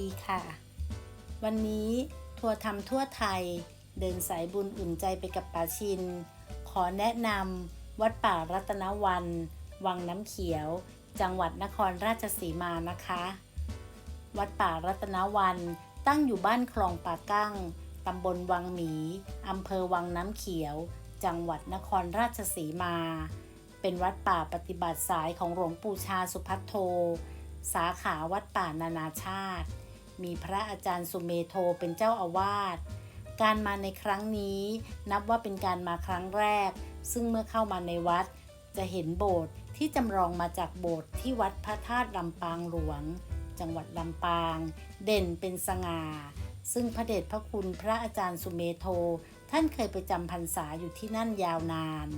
ดีค่ะ วันนี้ทัวร์ทำทั่วไทย เดินสายบุญอุ่นใจไปกับป่าชิน ขอแนะนำวัดป่ารัตนวัน วังน้ำเขียว จังหวัดนครราชสีมานะคะ วัดป่ารัตนวันตั้งอยู่บ้านคลองป่ากั้งตำบลวังหมี อำเภอวังน้ำเขียว จังหวัดนครราชสีมา เป็นวัดป่าปฏิบัติสายของหลวงปู่ชาสุพัทโท สาขาวัดป่านานาชาติ มีพระอาจารย์สุเมโทเป็นเจ้าอาวาส การมาในครั้งนี้นับว่าเป็นการมาครั้งแรก ซึ่งเมื่อเข้ามาในวัด จะเห็นโบสถ์ที่จำลองมาจากโบสถ์ที่วัดพระธาตุลำปางหลวง จังหวัดลำปาง เด่นเป็นสง่า ซึ่งพระเดชพระคุณพระอาจารย์สุเมโท ท่านเคยไปจำพรรษาอยู่ที่นั่นยาวนาน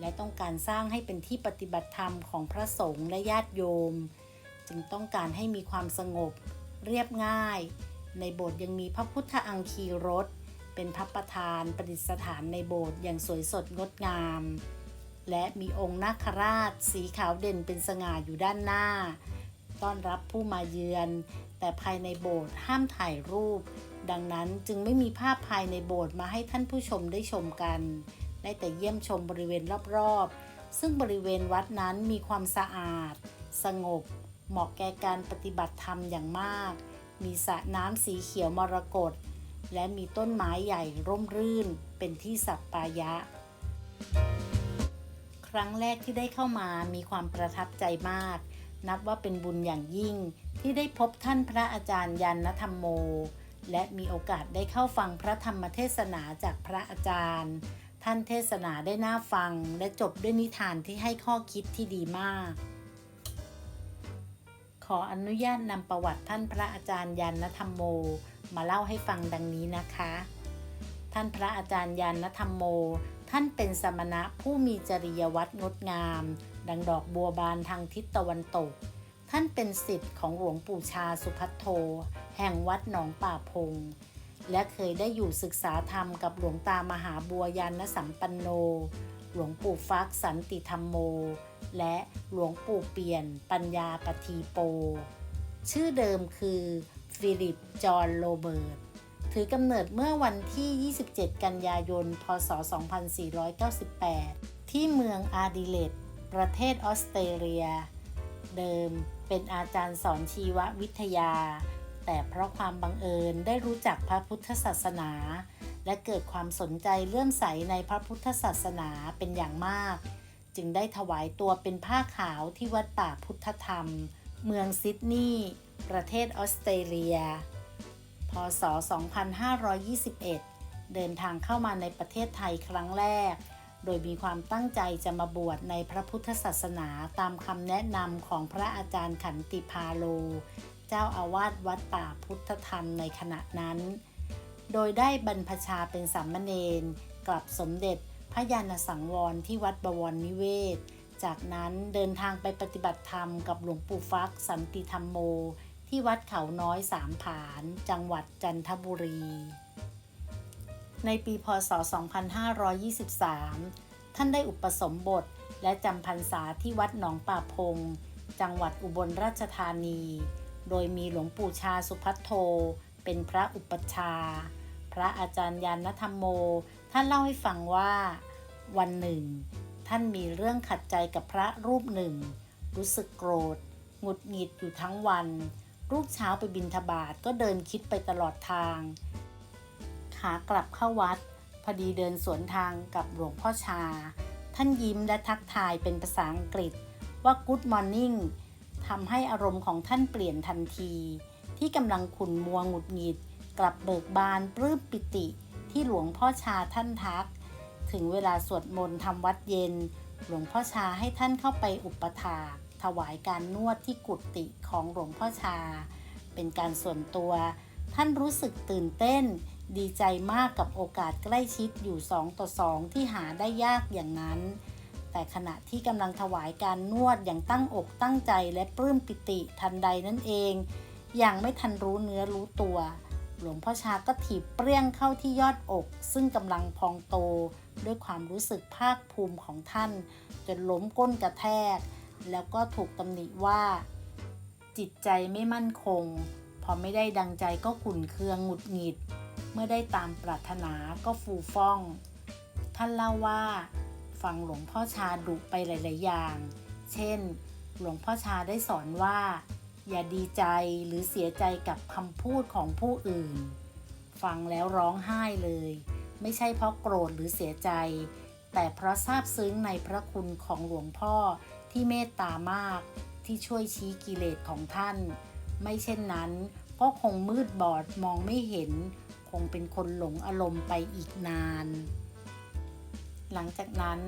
และต้องการสร้างให้เป็นที่ปฏิบัติธรรมของพระสงฆ์และญาติโยม จึงต้องการให้มีความสงบ เรียบง่าย ในโบสถ์ยังมีพระพุทธอังคีรถเป็นพระประธานประดิษฐานในโบสถ์อย่างสวยสดงดงาม และมีองค์นาคราชสีขาวเด่นเป็นสง่าอยู่ด้านหน้า ต้อนรับผู้มาเยือน แต่ภายในโบสถ์ห้ามถ่ายรูป ดังนั้นจึงไม่มีภาพภายในโบสถ์มาให้ท่านผู้ชมได้ชมกัน ได้แต่เยี่ยมชมบริเวณรอบๆ ซึ่งบริเวณวัดนั้นมีความสะอาด สงบ เหมาะแก่การปฏิบัติธรรมอย่างมาก มีสระน้ำสีเขียวมรกต และมีต้นไม้ใหญ่ร่มรื่น เป็นที่สัปปายะ ครั้งแรกที่ได้เข้ามามีความประทับใจมาก นับว่าเป็นบุญอย่างยิ่งที่ได้พบท่านพระอาจารย์ยันนธรรมโม และมีโอกาสได้เข้าฟังพระธรรมเทศนาจากพระอาจารย์ ท่านเทศนาได้น่าฟังและจบด้วยนิทานที่ให้ข้อคิดที่ดีมาก ขออนุญาตนำประวัติท่านพระอาจารย์ยันนธรรมโม มาเล่าให้ฟังดังนี้นะคะ ท่านพระอาจารย์ยันนธรรมโม ท่านเป็นสมณะผู้มีจริยวัตรงดงาม ดังดอกบัวบานทางทิศตะวันตก ท่านเป็นศิษย์ของหลวงปู่ชาสุพัทโท แห่งวัดหนองป่าพง และเคยได้อยู่ศึกษาธรรมกับหลวงตามหาบัวยานสัมปันโน หลวงปู่ฟักสันติธรรมโม และหลวงปู่เปลี่ยนปัญญาปทีโป ชื่อเดิมคือฟิลิป จอห์นโรเบิร์ต ถือกำเนิดเมื่อวันที่ 27 กันยายน พศ 2498 ที่เมืองอาดิเลดประเทศออสเตรเลีย เดิมเป็นอาจารย์สอนชีววิทยา แต่เพราะความบังเอิญได้รู้จักพระพุทธศาสนา และเกิดความสนใจเลื่อมใสในพระพุทธศาสนาเป็นอย่างมาก จึงได้ถวายตัวเป็นผ้าขาวที่วัดป่าพุทธธรรม เมืองซิดนีย์ประเทศออสเตรเลีย พศ 2521 เดินทางเข้ามาในประเทศไทยครั้งแรก โดยมีความตั้งใจจะมาบวชในพระพุทธศาสนาตามคำแนะนำของพระอาจารย์ขันติพาโล เจ้าอาวาสวัดป่าพุทธธรรมในขณะนั้น โดยได้บรรพชาเป็นสามเณรกลับสมเด็จพระยาณสังวรที่วัดบวรนิเวศ จากนั้นเดินทางไปปฏิบัติธรรมกับหลวงปู่ฟักสันติธรรมโม ที่วัดเขาน้อยสามผาน จังหวัดจันทบุรี ในปีพศ 2523 ท่านได้อุปสมบทและจำพรรษาที่วัดหนองป่าพง จังหวัดอุบลราชธานี โดยมีหลวงปู่ชาสุพัทโท เป็นพระอุปชา ระอาจารย์ยานธรรมโม ท่านเล่าให้ฟังว่าวันหนึ่ง ท่านมีเรื่องขัดใจกับพระรูปหนึ่ง รู้สึกโกรธหงุดหงิดอยู่ทั้งวันรุ่งเช้าไปบินทบาทก็เดินคิดไปตลอดทาง ขากลับเข้าวัด พอดีเดินสวนทางกับหลวงพ่อชา ท่านยิ้มและทักทายเป็นภาษาอังกฤษว่า Good Morning ทำให้อารมณ์ของท่านเปลี่ยนทันที ที่กำลังขุ่นมัวหงุดหงิด กลับเบิกบานปลื้มปิติที่หลวงพ่อชาท่านทัก ถึงเวลาสวดมนต์ทำวัดเย็น หลวงพ่อชาให้ท่านเข้าไปอุปถาถวายการนวดที่กุฏิของหลวงพ่อชา เป็นการส่วนตัว ท่านรู้สึกตื่นเต้น ดีใจมากกับโอกาสใกล้ชิดอยู่สองต่อสองที่หาได้ยากอย่างนั้น แต่ขณะที่กำลังถวายการนวดอย่างตั้งอกตั้งใจและปลื้มปิติทันใดนั่นเอง อย่างไม่ทันรู้เนื้อรู้ตัว หลวงพ่อชาก็ถีบเปรี้ยงเข้าที่ยอดอก ซึ่งกำลังพองโตด้วยความรู้สึกภาคภูมิของท่าน จนล้มก้นกระแทก แล้วก็ถูกตำหนิว่า จิตใจไม่มั่นคง พอไม่ได้ดังใจก็ขุ่นเคืองหงุดหงิด เมื่อได้ตามปรารถนาก็ฟูฟ่อง ท่านเล่าว่า ฟังหลวงพ่อชาดุไปหลาย ๆ อย่าง เช่น หลวงพ่อชาได้สอนว่า อย่าดีใจหรือเสียใจกับคำพูดของผู้อื่น ฟังแล้วร้องไห้เลย ไม่ใช่เพราะโกรธหรือเสียใจ แต่เพราะซาบซึ้งในพระคุณของหลวงพ่อที่เมตตามากที่ช่วยชี้กิเลสของท่าน ไม่เช่นนั้นก็คงมืดบอดมองไม่เห็น คงเป็นคนหลงอารมณ์ไปอีกนาน หลังจากนั้น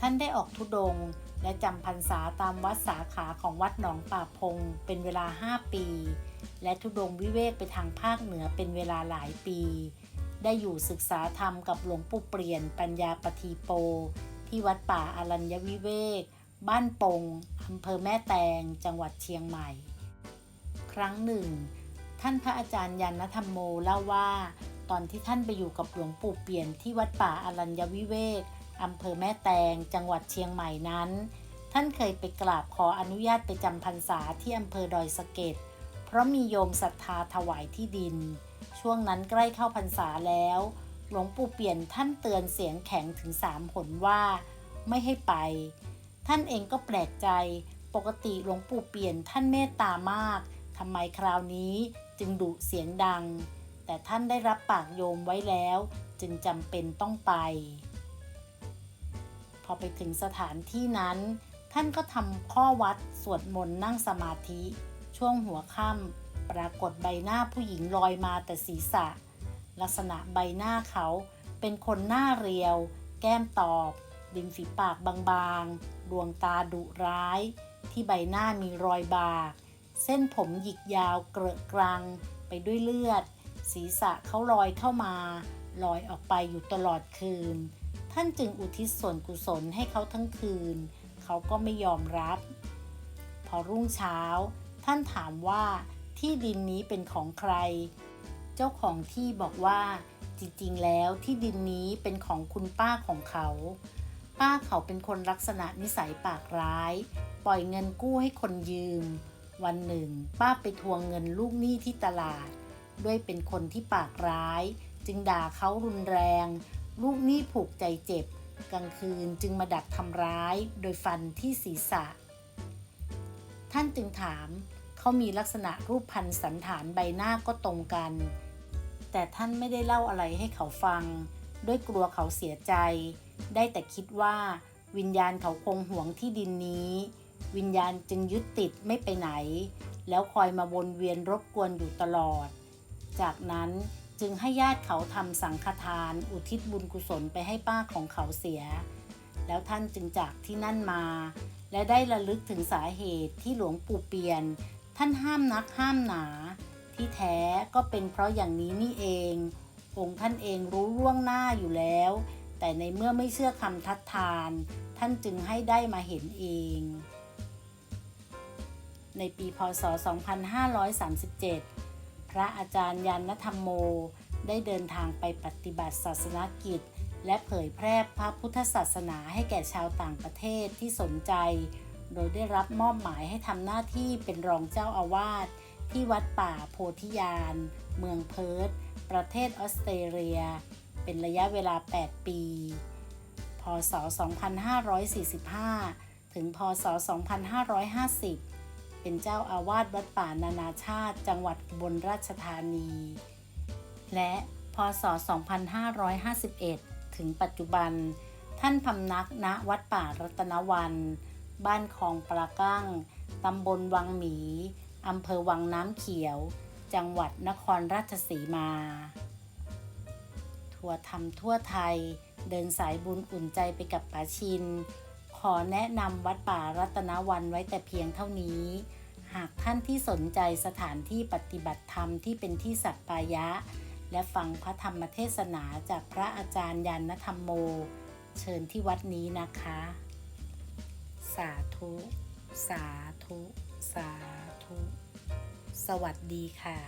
ท่านได้ออกทุดง และจำพรรษาตามวัดสาขาของวัดหนองป่าพง เป็นเวลา 5 ปี และทุดงวิเวกไปทางภาคเหนือเป็นเวลาหลายปี ได้อยู่ศึกษาธรรมกับหลวงปู่เปลี่ยนปัญญาปทีโป ที่วัดป่าอารัญญวิเวก บ้านปงอำเภอแม่แตง จังหวัดเชียงใหม่ ครั้งหนึ่ง ท่านพระอาจารย์ยันธรรมโมเล่าว่า ตอนที่ท่านไปอยู่กับหลวงปู่เปลี่ยนที่วัดป่าอารัญญวิเวก อำเภอแม่แตง จังหวัดเชียงใหม่นั้น ท่านเคยไปกราบขออนุญาตไปจำพรรษาที่อำเภอดอยสะเก็ด เพราะมีโยมศรัทธาถวายที่ดิน ช่วงนั้นใกล้เข้าพรรษาแล้ว หลวงปู่เปลี่ยนท่านเตือนเสียงแข็งถึงสามหนว่า ไม่ให้ไป ท่านเองก็แปลกใจ ปกติหลวงปู่เปลี่ยนท่านเมตตามากทำไมคราวนี้จึงดุเสียงดัง แต่ท่านได้รับปากโยมไว้แล้ว จึงจำเป็นต้องไป พอไปถึงสถานที่นั้น ท่านก็ทำข้อวัดสวดมนต์นั่งสมาธิ ช่วงหัวค่ำปรากฏใบหน้าผู้หญิงลอยมาแต่ศีรษะ ลักษณะใบหน้าเขาเป็นคนหน้าเรียว แก้มตอบริมฝีปากบางๆ ดวงตาดุร้าย ที่ใบหน้ามีรอยบาก เส้นผมหยิกยาวเกรอะกรัง ไปด้วยเลือด ศีรษะเขาลอยเข้ามา ลอยออกไปอยู่ตลอดคืน ท่านจึงอุทิศส่วนกุศลให้เขาทั้งคืน เขาก็ไม่ยอมรับ พอรุ่งเช้า ท่านถามว่าที่ดินนี้เป็นของใคร เจ้าของที่บอกว่าจริงๆ แล้วที่ดินนี้เป็นของคุณป้าของเขา ป้าเขาเป็นคนลักษณะนิสัยปากร้าย ปล่อยเงินกู้ให้คนยืม วันหนึ่ง ป้าไปทวงเงินลูกหนี้ที่ตลาด ด้วยเป็นคนที่ปากร้าย จึงด่าเขารุนแรง ลูกหนี้ผูกใจเจ็บ กลางคืนจึงมาดักทำร้ายโดยฟันที่ศีรษะ ท่านจึงถามเขามีลักษณะรูปพันสันฐานใบหน้าก็ตรงกัน แต่ท่านไม่ได้เล่าอะไรให้เขาฟัง ด้วยกลัวเขาเสียใจ ได้แต่คิดว่า วิญญาณเขาคงหวงที่ดินนี้ วิญญาณจึงยึดติดไม่ไปไหน แล้วคอยมาวนเวียนรบกวนอยู่ตลอด จากนั้น จึงให้ญาติเขาทำสังฆทาน อุทิศบุญกุศลไปให้ป้าของเขาเสีย แล้วท่านจึงจากที่นั่นมา และได้ระลึกถึงสาเหตุที่หลวงปู่เปียน ท่านห้ามนักห้ามหนา ที่แท้ก็เป็นเพราะอย่างนี้นี่เอง องค์ท่านเองรู้ล่วงหน้าอยู่แล้ว แต่ในเมื่อไม่เชื่อคำทัดทาน ท่านจึงให้ได้มาเห็นเองในปี พศ 2537 ระอาจารย์ยันนธรรมโม ได้เดินทางไปปฏิบัติศาสนกิจ และเผยแพร่พระพุทธศาสนาให้แก่ชาวต่างประเทศที่สนใจ โดยได้รับมอบหมายให้ทำหน้าที่เป็นรองเจ้าอาวาสที่วัดป่าโพธิญาณเมืองเพิร์ธประเทศออสเตรเลีย เป็นระยะเวลา 8 ปี พศ 2545 ถึง พศ 2550 เป็นเจ้าอาวาสวัดป่านานาชาติจังหวัดอุบนราชธานี และพศ 2551 ถึงปัจจุบัน ท่านพำนักณวัดป่ารัตนวัน บ้านคลองปลากั้งตำบลวังหมี อำเภอวังน้ำเขียว จังหวัดนครราชสีมา ทัวร์ทำทั่วไทย เดินสายบุญอุ่นใจไปกับป๋าชิน ขอแนะนำวัดป่ารัตนวันไว้แต่เพียงเท่านี้ หากท่านที่สนใจสถานที่ปฏิบัติธรรมที่เป็นที่สัปปายะ และฟังพระธรรมเทศนาจากพระอาจารย์ยันนธรรมโม เชิญที่วัดนี้นะคะ สาธุ สาธุ สาธุ สวัสดีค่ะ